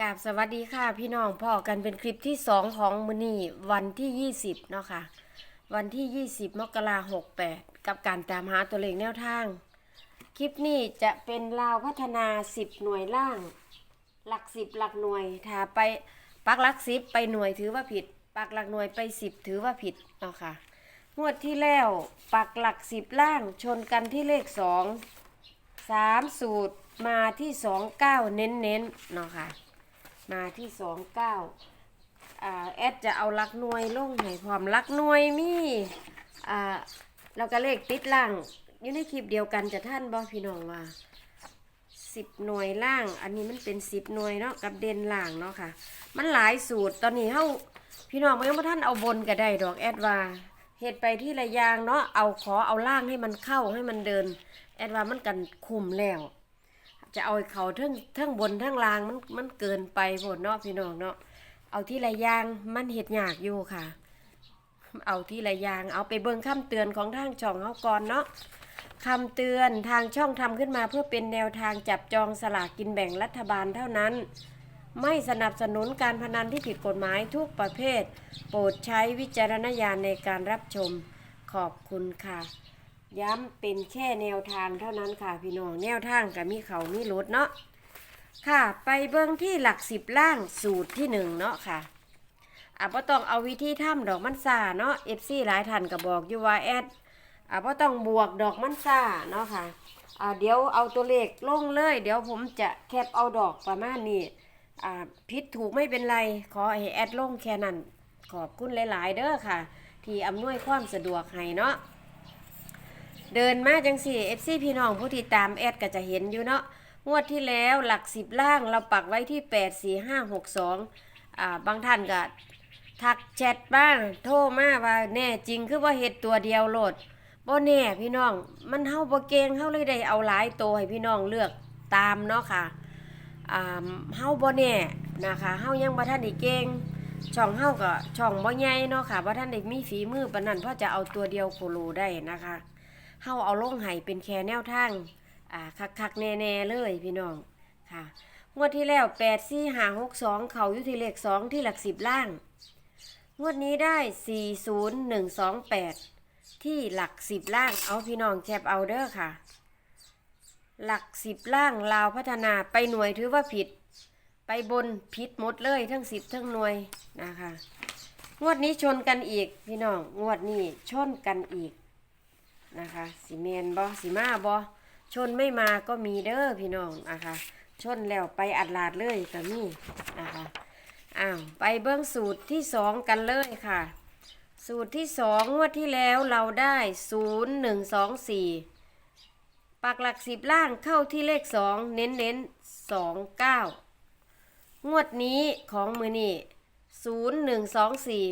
กาบสวัสดีค่ะพี่น้องพ่อกันเป็นคลิปที่สองของมือนีวันที่20เนาะค่ะ วันที่20มกราหกแปดกับการตามหาตัวเลขแนวทาง คลิปนี้จะเป็นลาวพัฒนา10หน่วยล่าง หลัก10หลักหน่วยถ้าไปปักหลัก10ไปหน่วยถือว่าผิด ปักหลักหน่วยไป10ถือว่าผิดเนาะค่ะงวดที่แล้วปักหลัก10ล่างชนกันที่เลข2สามสูตรมาที่สองเก้าเน้นเน้นๆเนาะค่ะ มาที่สองเก้าแอดจะเอาลักหน่วยลงให้พร้อมลักหน่วยมี่แล้วก็เลขติดล่างอยู่ในคลิปเดียวกันจะท่านบอพี่น้องว่าสิบหน่วยล่าง อันนี้มันเป็นสิบหน่วยเนาะกับเด่นล่างเนาะค่ะ มันหลายสูตรตอนนี้เฮาพี่น้องมันยังบ่ท่านเอาบนก็ได้ดอกแอดว่าเฮ็ดไปที่ระยางเนาะเอาขอเอาล่างให้มันเข้าให้มันเดิน แอดว่ามันกันคุมแล้ว จะเอาเขาทั้งทั้งบนทั้งล่างมันมันเกินไปโพดเนาะพี่น้องเนาะเอาที่ระยางมันเห็ดยากอยู่ค่ะ เอาที่ระยางเอาไปเบิ่งคำเตือนของทางช่องเฮาก่อนเนาะคำเตือนทางช่องทำขึ้นมาเพื่อเป็นแนวทางจับจองสลากกินแบ่งรัฐบาลเท่านั้น ไม่สนับสนุนการพนันที่ผิดกฎหมายทุกประเภท โปรดใช้วิจารณญาณในการรับชมขอบคุณค่ะ ย้ำเป็นแค่แนวทางเท่านั้นค่ะพี่น้องแนวทางกับมีเขามีรถเนาะค่ะ ไปเบื้องที่หลักสิบล่างสูตรที่หนึ่งเนาะค่ะอะพ่ต้องเอาวิธีทำดอกมันซาเนาะเอฟซีหลายท่านก็บอกอยู่ว่าแอดอะพ่ต้องบวกดอกมันซาเนาะค่ะอะเดี๋ยวเอาตัวเลขลงเลย เดี๋ยวผมจะแคปเอาดอกประมาณนี้อ่าผิดถูกไม่เป็นไร ขอให้แอดลงแค่นั้นขอบคุณหลาย ๆ เด้อค่ะ ที่อำนวยความสะดวกให้เนาะ เดินมาจังสี่เอฟซีพี่น้องผู้ที่ตามแอดก็จะเห็นอยู่เนาะงวดที่แล้วหลักสิบล่างเราปักไว้ที่แปดสี่ห้าหกสองอ่าบางท่านก็ทักแชทบ้างโทรมาว่าแน่จริงคือว่าเห็ดตัวเดียวโหลดบ่แน่พี่น้องมันเฮาบ่เก่งเฮาเลยได้เอาหลายตัวให้พี่น้องเลือกตามเนาะค่ะอ่าเฮาบ่แน่นะคะเฮายังบ่ทันได้เก่งช่องเฮาก็ช่องบ่ใหญ่เนาะค่ะบ่ทันได้มีฝีมือปานนั้นเพราะจะเอาตัวเดียวโคโลได้นะคะ เฮาเอาลงให้เป็นแค่แนวทางอ่าคักๆแน่ๆเลยพี่น้องค่ะงวดที่แล้วแปดสี่หาหกสองเขาอยู่ที่เลขสองที่หลักสิบล่าง งวดนี้ได้สี่ศูนย์หนึ่งสองแปดที่หลักสิบล่างเอาพี่น้องแชบเอาเด้อค่ะ หลักสิบล่างลาวพัฒนาไปหน่วยถือว่าผิด ไปบนผิดหมดเลยทั้งสิบทั้งหน่วยนะคะ งวดนี้ชนกันอีกพี่น้องงวดนี้ชนกันอีก นะคะสีเมนบอสีมาบอชนไม่มาก็มีเด้อพี่น้องนะคะชนแล้วไปอัดลาดเลยก็มีนะคะอ้าวไปเบิ้องสูตรที่สองกันเลยค่ะ สูตรที่สองงวดที่แล้วเราได้ศูนย์หนึ่งสองสี่ปักหลักสิบล่างเข้าที่เลขสองเน้นเน้นสองเก้างวดนี้ของมือนี่ศูนย์หนึ่งสองสี่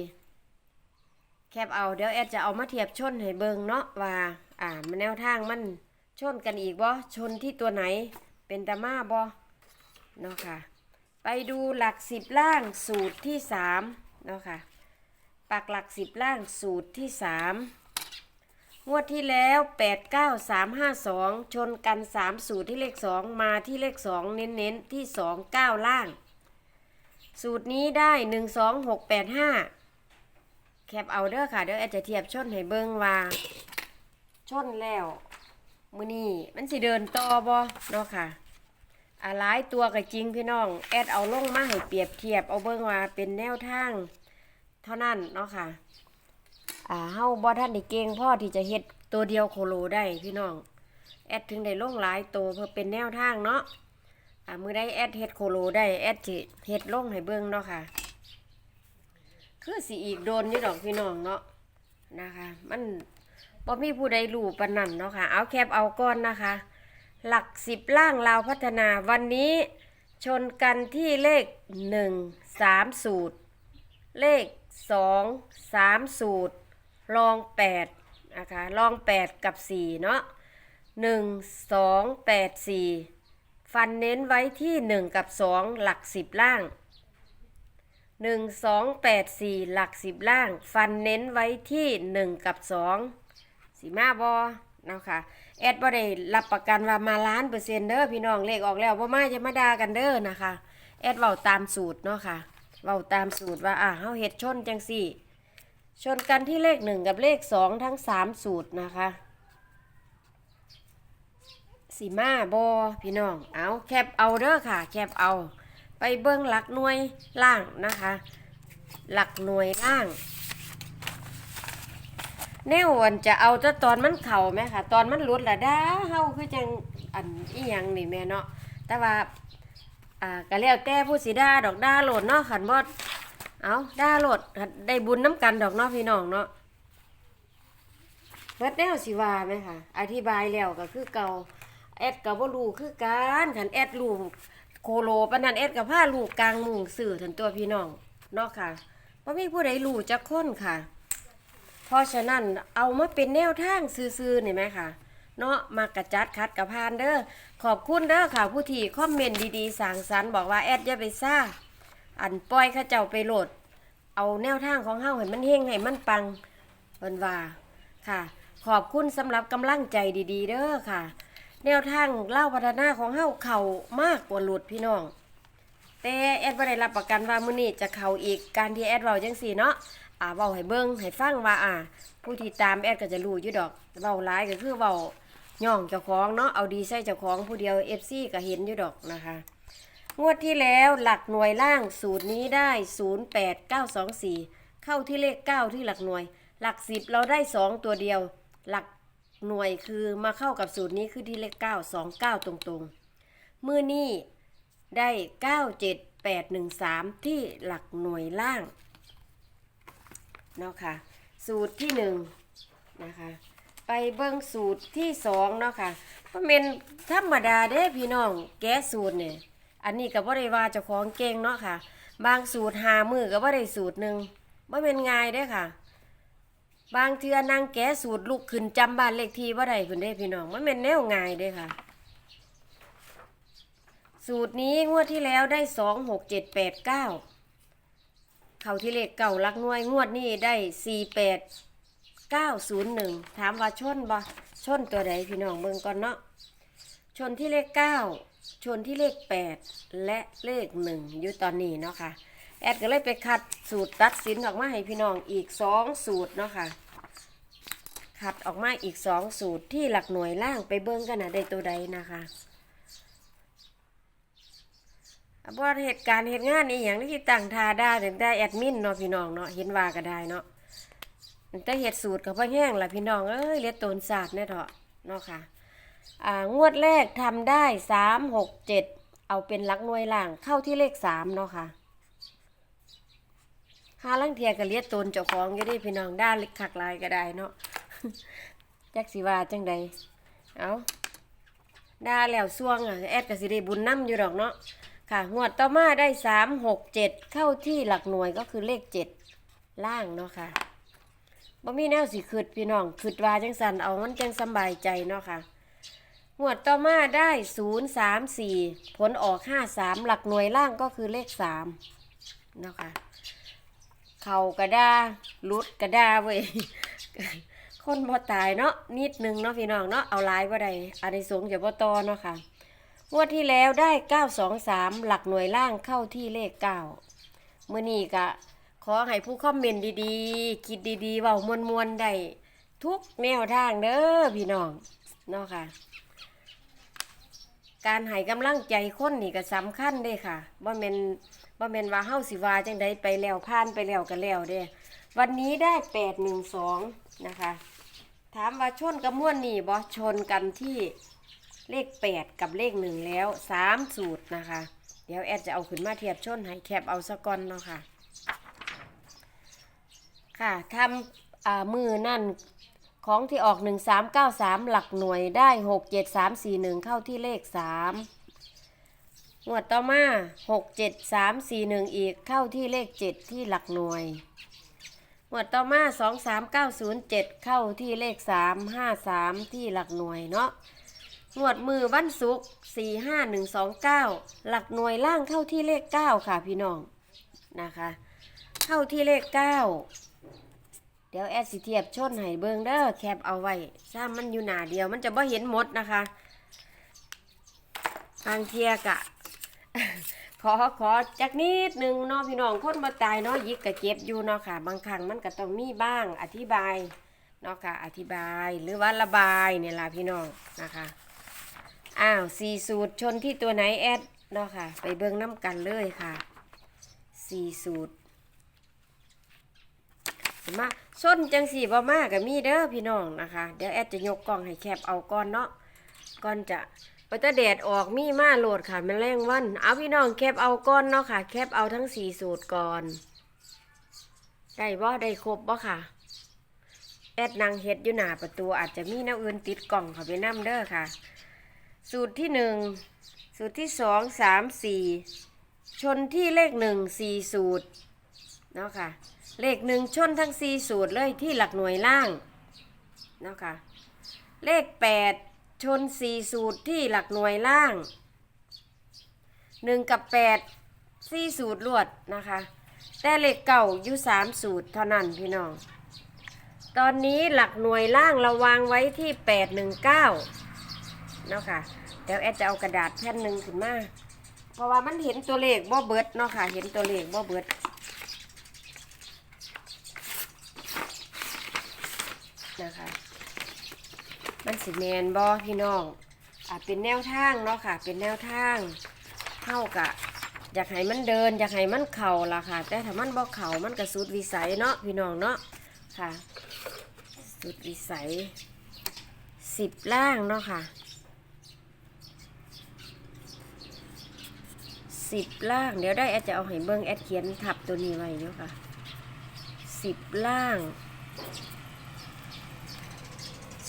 ปเอาเดี๋ยวแอดจะเอามาเทียบชนให้เบิงเนาะว่า อ่ามันแนวทางมันชนกันอีกบ่ชนที่ตัวไหนเป็นตามาบ่เนาะค่ะ ไปดูหลักสิบล่างสูตรที่สามเนาะค่ะปักหลักสิบล่างสูตรที่สามงวดที่แล้วแปดเก้าสามห้าสองชนกันสามสูตรที่เลขสองมาที่เลขสองเน้นๆ ที่สองเก้าล่าง สูตรนี้ได้หนึ่งสองหก แคปเอาเด้อค่ะ เดี๋ยวแอดจะเทียบชนให้เบิ่งว่า ชนแล้วมือนี้มันสิเดินต่อบ่เนาะค่ะอ่าหลายตัวก็จริงพี่น้อง แอดเอาลงมาให้เปรียบเทียบเอาเบิ่งว่าเป็นแนวทาง เท่านั้นเนาะค่ะ อ่าเฮาบ่ทันได้เก่งพอที่จะเฮ็ดตัวเดียวโคโลได้พี่น้อง แอดถึงได้ลงหลายตัวเพื่อเป็นแนวทางเนาะอ่ามือได้แอดเฮ็ดโคโลได้แอดสิเฮ็ดลงให้เบิ่งเนาะค่ะ คือสิอีกโดนอยู่ดอกพี่น้องเนาะนะคะ มันบ่มีผู้ใดรู้ปนนั้นเนาะค่ะ เอาแคบเอาก้อนนะคะ หลักสิบล่างลาวพัฒนาวันนี้ชนกันที่เลขหนึ่งสามสูตร เลขสองสามสูตรลองแปดนะคะลองแปดกับสี่เนาะหนึ่งสองแปดสี่ฟันเน้นไว้ที่หนึ่งกับสองหลักสิบล่าง หนึ่งสองแปดสี่หลักสิบล่าง ฟันเน้นไว้ที่หนึ่งกับสองสีมาบอเนาะค่ะแอดบ่ได้รับประกันว่ามาล้านเปอร์เซ็นต์เด้อพี่น้องเลขออกแล้วบ่ามาจะมาด่ากันเด้อนะคะแอดเว้าตามสูตรเนาะค่ะเว้าตามสูตรว่าอะเฮาเฮ็ดชนจังสี่ ชนกันที่เลขหนึ่งกับเลขสองทั้งสามสูตรนะคะสีมาบอพี่น้องเอาแคปเอาเด้อค่ะ แคปเอา ไปเบิ้งหลักหน่วยล่างนะคะ หลักหน่วยล่างแนวันจะเอาแต่ตอนมันเข่าไหมค่ะ ตอนมันหลุดละด้าเฮาคือจังอันอีหยังนี่แม่เนาะแต่ว่าอ่าก็แล้วแต่ผู้สิด่าดอกด่าโหลดเนาะขันบ่เอาด่าโหลดได้บุญน้ำกันดอกเนาะพี่น้องเนาะเบิดแนวสิวาไหมค่ะ อธิบายแล้วก็คือเก่าแอดก็บ่ารู้คือกันคันแอดรู้ โคโลปนันแอดก็พาลูกกลางมุงสื่อทันตัวพี่น้องเนาะค่ะบ่มีผู้ใดรู้จักคนค่ะ เพราะฉะนั้นเอามาเป็นแนวทางซื่อๆนี่ไหมค่ะเนาะมากระจัดคัดกับพานเด้อขอบคุณเด้อค่ะ ผู้ที่คอมเมนต์ดีๆสั่งสรรบอกว่าแอดอย่าไปซ่าอันปล่อยข้าเจ้าไปโหลด เอาแนวทางของเฮาให้มันเฮงให้มันปังเพิ่นว่าค่ะ ขอบคุณสำหรับกำลังใจดี ๆ เด้อค่ะ แนวทางเล่าพัฒนาของเฮาเข่ามากกว่าหลุดพี่น้อง แต่แอดบ่ได้รับประกันว่ามื้อนี้จะเข้าอีกการที่แอดเว้าจังซี่เนาะอ่าเว้าให้เบิ่งให้ฟังว่าอ่า ผู้ที่ตามแอดก็จะรู้อยู่ดอกเว้าหลายก็คือเว้าย่องเจ้าของเนาะเอาดีใส่เจ้าของผู้เดียว FC ก็เห็นอยู่ดอกนะคะ งวดที่แล้วหลักหน่วยล่างสูตรนี้ได้ 08924 เข้าที่เลข 9 ที่หลักหน่วย หลัก 10 เราได้ 2 ตัวเดียว หลัก หน่วยคือมาเข้ากับสูตรนี้คือที่เลข9 29ตรงๆ มือนี้ได้97813ที่หลักหน่วยล่างเนาะค่ะ สูตรที่1นะคะ ไปเบิ่งสูตรที่สองเนาะค่ะก็เป็นธรรมดาเด้พี่น้อง แก้สูตรเนี่ยอันนี้ก็บ่ได้ว่าเจ้าของเก่งเนาะค่ะ บางสูตรหามือก็บ่ได้สูตรหนึ่งบ่เป็นง่ายเด้ค่ะ บางเทือนางแก้สูตรลุกขึ้นจำบ้านเลขที่บ่าได้เพิ่นเด้พี่น้องมันเป็นแนวง่ายเด้ค่ะ สูตรนี้งวดที่แล้วได้สองหกเจ็ดแปดเก้าเขาที่เลขเก่าลักน่วยงวดนี้ได้สี่แปด901ถามว่าชนบ่ชนตัวใดพี่น้องเบิ่งก่อนเนาะชนที่เลข9ชนที่เลข8และเลข1อยู่ตอนนี้เนาะค่ะ แอดก็เลยไปคัดสูตรตัดสินออกมาให้พี่น้องอีก2สูตรเนาะค่ะคัดออกมาอีก2สูตรที่หลักหน่วยล่างไปเบิ่งกันนะได้ตัวใดนะคะบ่เหตุการณ์เหตุงานนี้อย่างที่ตั้งทาได้ถึงได้แอดมินเนาะพี่น้องเนาะเห็นว่าก็ได้เนาะแต่เห็ดสูตรกับพ่อแห้งล่ะพี่น้องเอ้ยเลียตนศาสตร์เนี่ยเถอะเนาะค่ะอ่างวดแรกทำได้สามหกเจ็ดเอาเป็นหลักหน่วยล่างเข้าที่เลขสามเนาะค่ะ หาลังเทียกับเลียดตนเจ้าของอยู่ดิพี่น้องด้านขักลายก็ได้เนาะจักสิว่าจังใดเอาด้าแล้วซ่วงอะแอดกับสิได้บุญน้ำอยู่ดอกเนาะค่ะงวดต่อมาได้สามหกเจ็ดเข้าที่หลักหน่วยก็คือเลขเจ็ดล่างเนาะค่ะบ่มีแนวสิคืดพี่น้องคืดวาจังสันเอามันจังสบายใจเนาะค่ะงวดต่อมาได้ศูนย์สามสี่ผลออกห้าสามหลักหน่วยล่างก็คือเลขสามเนาะค่ะ เข่ากระดาลุดกระดาเว้ยคนบ่ตายเนาะนิดนึงเนาะพี่น้องเนาะเอาลายบ่ได้อันนี้สงส์อย่าบ่ตอเนาะค่ะงวดที่แล้วได้เก้าสองสามหลักหน่วยล่างเข้าที่เลขเก้ามื่อนี้ก็ขอให้ผู้คอมเมนต์ดีๆ คิดดีๆเว้ามวนๆได้ทุกแนวทางเด้อพี่น้องเนาะค่ะ การให้กำลังใจคนนี่ก็สำคัญเด้ค่ะบ่แม่น บ่แม่นว่าเฮาสิว่าจังใดไปแล้วผ่านไปแล้วก็แล้วเด้วันนี้ได้812นะคะ ถามว่าชนกับม่วนนี่บ่ชนกันที่เลข8กับเลข1แล้ว3สูตรนะคะ เดี๋ยวแอดจะเอาขึ้นมาเทียบชนให้แคบเอาสะก่อนเนาะค่ะ ค่ะทำอ่ามือนั่นของที่ออก 1393 หลักหน่วยได้ 67341 เข้าที่เลข 3 งวดต่อมา67341อีกเข้าที่เลข7ที่หลักหน่วยงวดต่อมา23907เข้าที่เลข353ที่หลักหน่วยเนาะงวดมือวันศุกร์45129หลักหน่วยล่างเข้าที่เลข9ค่ะพี่น้องนะคะ เข้าที่เลข9เดี๋ยวแอดสิเทียบชนให้เบิงเด้อแคปเอาไว้ซ้ำมันอยู่หนาเดียวมันจะบ่เห็นหมดนะคะทางเทียกะ ขอขอจักนิดหนึ่งเนาะพี่น้องคนมาตายเนาะยิกกะเจ็บอยู่เนาะค่ะ บางครั้งมันก็ต้องมีบ้างอธิบายเนาะค่ะอธิบายหรือว่าระบายเนี่ยล่ะพี่น้องนะคะอ้าวสี่สูตรชนที่ตัวไหนแอดเนาะค่ะ ไปเบิ่งน้ำกันเลยค่ะสี่สูตรมาส้นจังสี่บ่มากกับมีเด้อพี่น้องนะคะ เดี๋ยวแอดจะยกกล้องให้แคบเอาก่อนเนาะก่อนจะ ไปตะแดดออกมีมาโหลดค่ะแมลงวัน เอาพี่น้องแคบเอาก่อนเนาะค่ะ แคบเอาทั้งสี่สูตรก่อน ได้บ่ได้ครบบ่ค่ะ แอดนางเฮ็ดอยู่หน้าประตูอาจจะมีแนวอื่นติดกล่องเข้าไปนํเด้อค่ะ สูตรที่หนึ่งสูตรที่สองสามสี่ชนที่เลขหนึ่งสี่สูตรเนาะค่ะ เลขหนึ่งชนทั้งสี่สูตรเลยที่หลักหน่วยล่างเนาะค่ะ เลขแปด ชนสี่สูตรที่หลักหน่วยล่างหนึ่งกับแปดสี่สูตรลวดนะคะ แต่เลขเก่าอยู่สามสูตรเท่านั้นพี่น้อง ตอนนี้หลักหน่วยล่างเราวางไว้ที่แปดหนึ่งเก้าเนาะค่ะเดี๋ยวแอดจะเอากระดาษแผ่นหนึ่งขึ้นมาเพราะว่ามันเห็นตัวเลขบ่เบิดเนาะค่ะ เห็นตัวเลขบ่เบิดนะคะ มันสิแมนบอพี่น้องอาเป็นแนวทางเนาะค่ะ เป็นแนวทางเท่ากะอยากให้มันเดิน อยากให้มันเข่าล่ะค่ะ แต่ถ้ามันบ่เข่ามันก็สุดวิสัยเนาะพี่น้องเนาะค่ะสุดวิสัยสิบล่างเนาะค่ะสิบล่างเดี๋ยวได้แอดจะเอาให้เบิ้งแอดเขียนทับตัวนี้ไว้เนาะค่ะสิบล่าง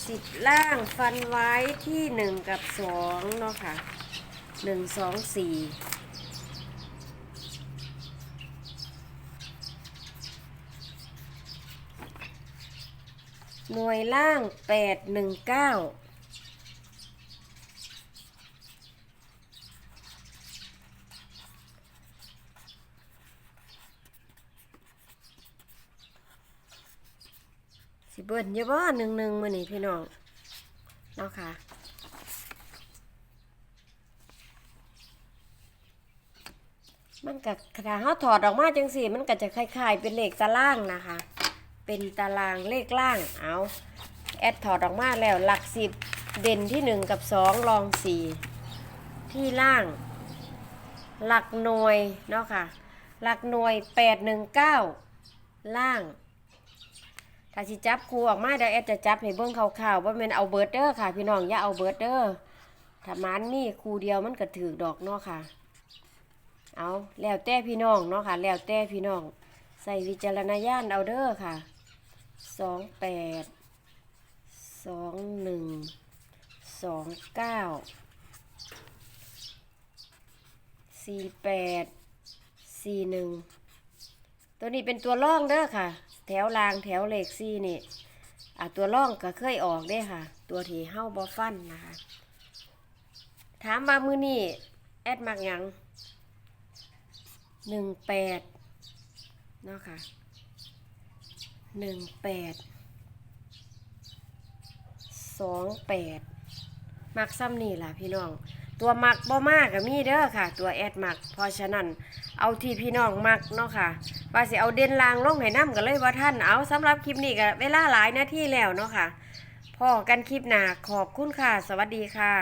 สิบล่างฟันไว้ที่หนึ่งกับสองเนาะค่ะหนึ่งสองสี่หน่วยล่างแปดหนึ่งเก้า สิเบิ้ลเยอะบ่หนึ่งหนึ่งมือนี่พี่น้องเนาะค่ะมันกับถ้าเขาถอดออกมาจังสี่ มันก็จะคล้ายๆ เป็นเลขตารางนะคะ เป็นตารางเลขล่างเอาแอดถอดออกมาแล้วหลักสิบเด่นที่หนึ่งกับสองรองสี่ที่ล่าง หลักหน่วยเนาะค่ะ หลักหน่วยแปดหนึ่งเก้าล่าง ถ้าสิจับครูออกมาเดี๋ยวแอดจะจับให้เบิ้งข่าวๆว่ามันเอาเบิร์ดเดอร์ค่ะ พี่น้องอย่าเอาเบิร์ดเดอร์ถ้ามันนี่ครูเดียวมันก็ถือดอกเนาะค่ะ เอาแล้วแต่พี่น้องเนาะค่ะ แล้วแต่พี่น้อง ใส่วิจารณญาณเอาเด้อค่ะสองแปดสองหนึ่งสองเก้าสี่แปดสี่หนึ่งตัวนี้เป็นตัวล่องเด้อค่ะ แถวรางแถวเลขซี่นี่อะตัวล่องก็เคยออกเด้ค่ะ ตัวที่เฮ้าบอฟันนะคะ ถามว่ามือนี่แอดมักยังหนึ่งแปดเนาะค่ะหนึ่งแปดสองแปดมักซ้ำนี่ล่ะพี่น้องตัวมักบ่มากกับมีเด้อค่ะ ตัวแอดมักเพราะฉะนั้นเอาที่พี่น้องมักเนาะค่ะ ว่าสิเอาเด่นลางลงให้น้ำกันเลยว่าท่านเอาสำหรับคลิปนี้ก็เวลาหลายนาทีแล้วเนาะค่ะพอกันคลิปหนาขอบคุณค่ะ สวัสดีค่ะ